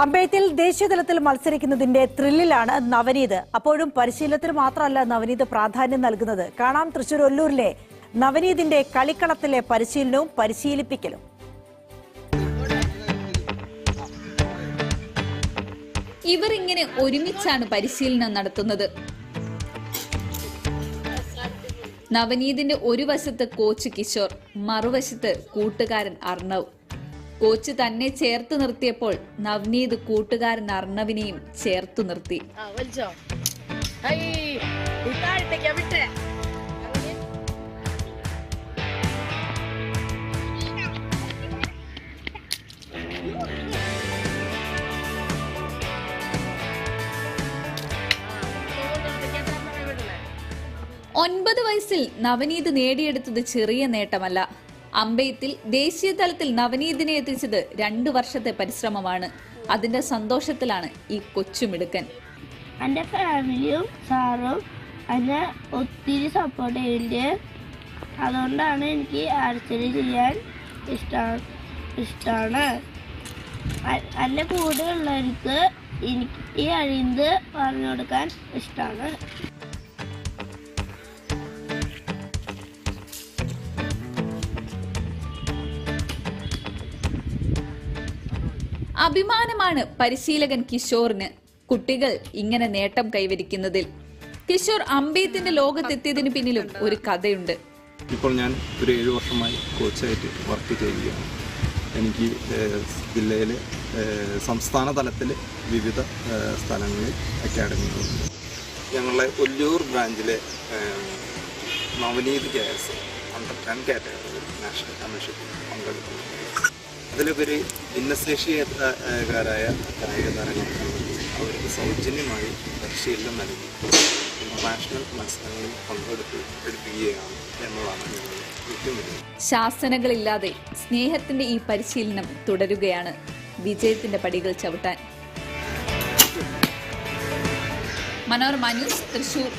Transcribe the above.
അമ്പയത്തിൽ ദേശീയതലത്തിൽ മത്സരിക്കുന്നതിന്റെ ത്രില്ലിലാണ് നവനീത്. അപ്പോഴും പരിശീലനത്തിന് മാത്രമല്ല നവനീത് പ്രാധാന്യം നൽകുന്നത്. കാണാം തൃശൂർ ഒല്ലൂരിലെ നവനീതിന്റെ കളിക്കളത്തിലെ പരിശീലനവും പരിശീലിപ്പിക്കലും. ഇവർ ഇങ്ങനെ ഒരുമിച്ചാണ് പരിശീലനം നടത്തുന്നത്. നവനീതിന്റെ ഒരു വശത്ത് കോച്ച് കിഷോർ മറുവശത്ത് കൂട്ടുകാരൻ അർണവ്. കോച്ച് തന്നെ ചേർത്ത് നിർത്തിയപ്പോൾ നവനീത് കൂട്ടുകാരൻ അർണവിനെയും ചേർത്തു നിർത്തി. ഒൻപത് വയസ്സിൽ നവനീത് നേടിയെടുത്തത് ചെറിയ നേട്ടമല്ല. അമ്പയത്തിൽ ദേശീയ തലത്തിൽ നവനീതിനെ എത്തിച്ചത് രണ്ടു വർഷത്തെ പരിശ്രമമാണ്. അതിന്റെ സന്തോഷത്തിലാണ് ഈ കൊച്ചുമിടുക്കൻ. എന്റെ ഫാമിലിയും സാറും എന്നെ ഒത്തിരി സപ്പോർട്ട് ചെയ്യുന്നുണ്ട് അതുകൊണ്ടാണ് എനിക്ക് ആർച്ചറി ചെയ്യാൻ ഇഷ്ടമാണ് ഇഷ്ടമാണ് എന്റെ കൂടെ ഉള്ളവർക്ക് എനിക്ക് ഈ അഴിന്ത് പറഞ്ഞു കൊടുക്കാൻ ഇഷ്ടമാണ് അഭിമാനമാണ് പരിശീലകൻ കിഷോറിന് കുട്ടികൾ ഇങ്ങനെ നേട്ടം കൈവരിക്കുന്നതിൽ. കിഷോർ അമ്പയത്തിന്റെ ലോകത്തെത്തിയതിന് പിന്നിലും ഒരു കഥയുണ്ട്. ഇപ്പോൾ ഞാൻ ഒരു ഏഴ് വർഷമായി കോച്ചായിട്ട് വർക്ക് ചെയ്യുകയാണ്. എനിക്ക് ജില്ലയിലെ സംസ്ഥാന തലത്തിൽ വിവിധ സ്ഥലങ്ങളിൽ അക്കാഡമികളുണ്ട് ഞങ്ങളുടെ Ollur ബ്രാഞ്ചിലെ Navaneeth K S under ten category national ചാമ്പ്യൻഷിപ്പിൽ പങ്കെടുക്കുന്നു. അതിലുപരി ഭിന്നശേഷിക്കാരായ കായിക താരങ്ങൾക്ക് അവർക്ക് സൗജന്യമായി പരിശീലനം നൽകി. ഇന്റർനാഷണൽ മത്സരങ്ങളിൽ പങ്കെടുത്ത് പഠിപ്പിക്കുകയാണ് വലിയ ശാസനകളില്ലാതെ സ്നേഹത്തിന്റെ ഈ പരിശീലനം തുടരുകയാണ് വിജയത്തിന്റെ പടികൾ ചവിട്ടാൻ. മനോരമ ന്യൂസ് തൃശൂർ.